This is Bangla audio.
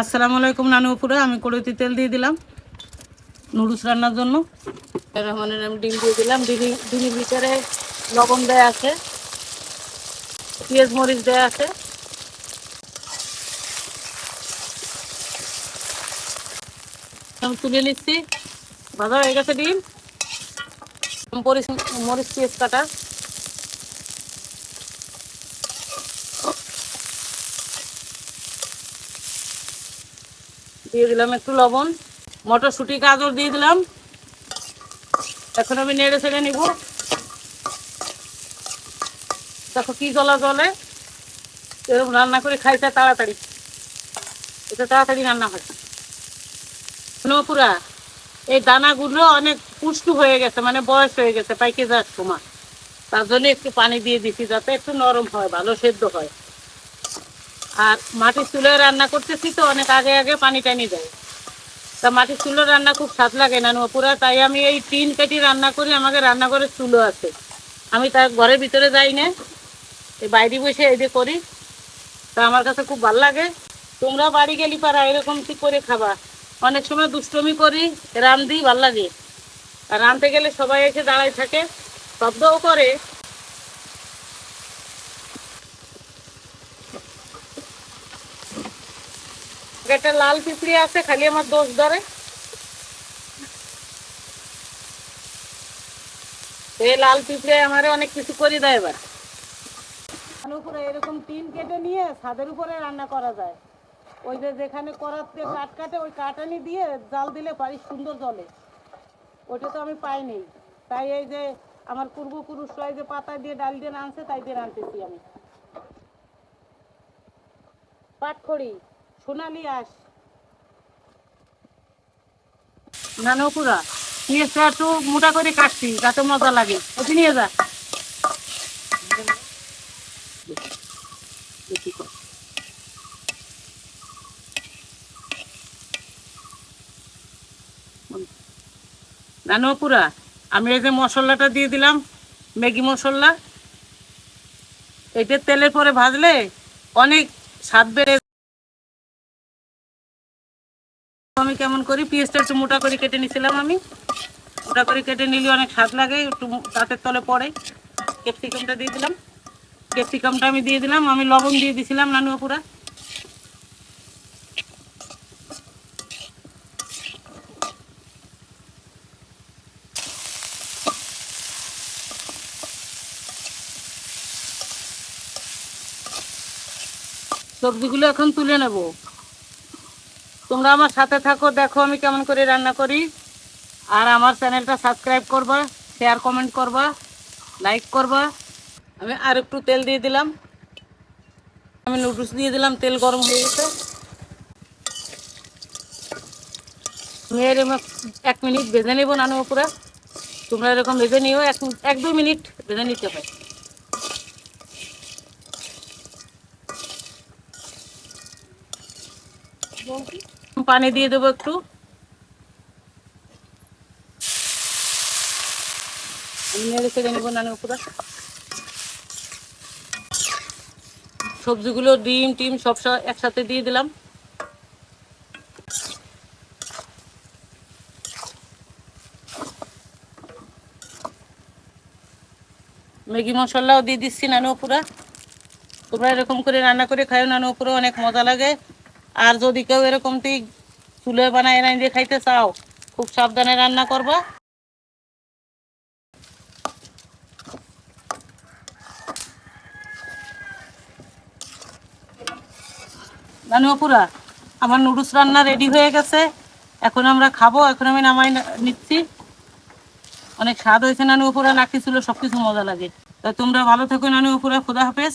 আসসালামু আলাইকুম নানু উপরে আমি কড়াইতে তেল দিয়ে দিলাম নুডলস রান্নার জন্য। রহমানের আমি ডিম দিয়ে দিলাম, ডিমি ডিমের ভিতরে লবণ দেয়া আছে পেঁয়াজ মরিচ দেয়া আছে। আমি তুলে নিচ্ছি। ভাজা হয়ে গেছে ডিম। মরিচ মরিচ পেঁয়াজ কাটা। দিয়ে দিলাম একটু লবণ, মটরশুঁটি, গাজর দিয়ে দিলাম। এখন আমি নেড়ে ছেড়ে নিব। দেখো কি জলা জলে এরকম রান্না করে খাইতে তাড়াতাড়ি। এটা তাড়াতাড়ি রান্না হয়। পুরা, এই দানাগুলো অনেক পুষ্ট হয়ে গেছে মানে বয়স হয়ে গেছে, পাইকে যাওয়ার সময় তার জন্য একটু পানি দিয়ে দিছি যাতে একটু নরম হয়, ভালো সেদ্ধ হয়। আর মাটির চুলোয় রান্না করতেছি তো, অনেক আগে আগে পানি টানি দেয়। তা মাটির চুলো রান্না খুব স্বাদ লাগে না পুরা তাই আমি এই তিন পেটি রান্না করি, আমাকে রান্নাঘরের চুলো আছে। আমি তার ঘরের ভিতরে যাই না, এই বাইরে বসে এই যে করি। তা আমার কাছে খুব ভালো লাগে। তোমরা বাড়ি গেলি পারা, এরকম কি করে খাবা? অনেক সময় দুষ্টমি করি রান্ধি ভালো লাগে। আর রাঁধতে গেলে সবাই এসে দাঁড়ায় থাকে, শব্দও করে। একটা লাল পিঁপড়ি আছে, খালি আমার দোষ ধরে। এই লাল পিঁপড়ে আমারে অনেক কিছু করে দেয় এবার। উপরে এরকম টিন কেটে নিয়ে ছাদের উপরে রান্না করা যায়। ওই যে যেখানে করাতে কাঠ কাটে, ওই কাটানি দিয়ে জাল দিলে বাড়ি সুন্দর জলে। ওটা তো আমি পাইনি। তাই এই যে আমার পূর্বপুরুষরা এই যে পাতা দিয়ে ডাল দিয়ে রাঁধছে তাই দিয়ে রাঁধতেছি আমি। পাটখড়ি। সোনালি আস। নানকুরা একটু মোটা করে কাটছি যাতে মজা লাগে। ওটি নিয়ে যা। আমি এই যে মশলাটা দিয়ে দিলাম, ম্যাগি মশলা, এটা তেলের পরে ভাজলে অনেক স্বাদ বেড়ে আমি কেমন করি? পেঁয়াজটা একটু মোটা করে কেটে নিছিলাম আমি। মোটা করে কেটে নিলে অনেক স্বাদ লাগে, একটু দাঁতের তলে পড়ে। ক্যাপসিকামটা দিয়ে দিলাম। ক্যাপসিকামটা আমি দিয়ে দিলাম। আমি লবণ দিয়ে দিছিলাম নানু পুরা। সবজিগুলো এখন তুলে নেব। তোমরা আমার সাথে থাকো, দেখো আমি কেমন করে রান্না করি। আর আমার চ্যানেলটা সাবস্ক্রাইব করবা শেয়ার কমেন্ট করবা লাইক করবা। আমি আর একটু তেল দিয়ে দিলাম। আমি নুডলস দিয়ে দিলাম, তেল গরম হয়ে গেছে। মেয়ের এক মিনিট ভেজে নেব নানু পুরা তোমরা এরকম ভেজে নিও, এক এক দু মিনিট ভেজে নিতে হয় পানি দিয়ে দেবো একটু। সবজিগুলো ডিম টিম সব একসাথে দিয়ে দিলাম। ম্যাগি মশলাও দিয়ে দিচ্ছি নানু পুরা তোমরা এরকম করে রান্না করে খাও নানু পুরো অনেক মজা লাগে। আর যদি কেউ এরকম তুই চুলে বানায় দিয়ে খাইতে চাও, খুব সাবধানে রান্না করবা। নানু অপুরা আমার নুডলস রান্না রেডি হয়ে গেছে। এখন আমরা খাব, এখন আমি নামাই নিচ্ছি। অনেক স্বাদ হয়েছে নানু অপুরা লাগতেছিল সব কিছু মজা লাগে। তা তোমরা ভালো থেকো নানু অপুরা খুদা হাফেজ।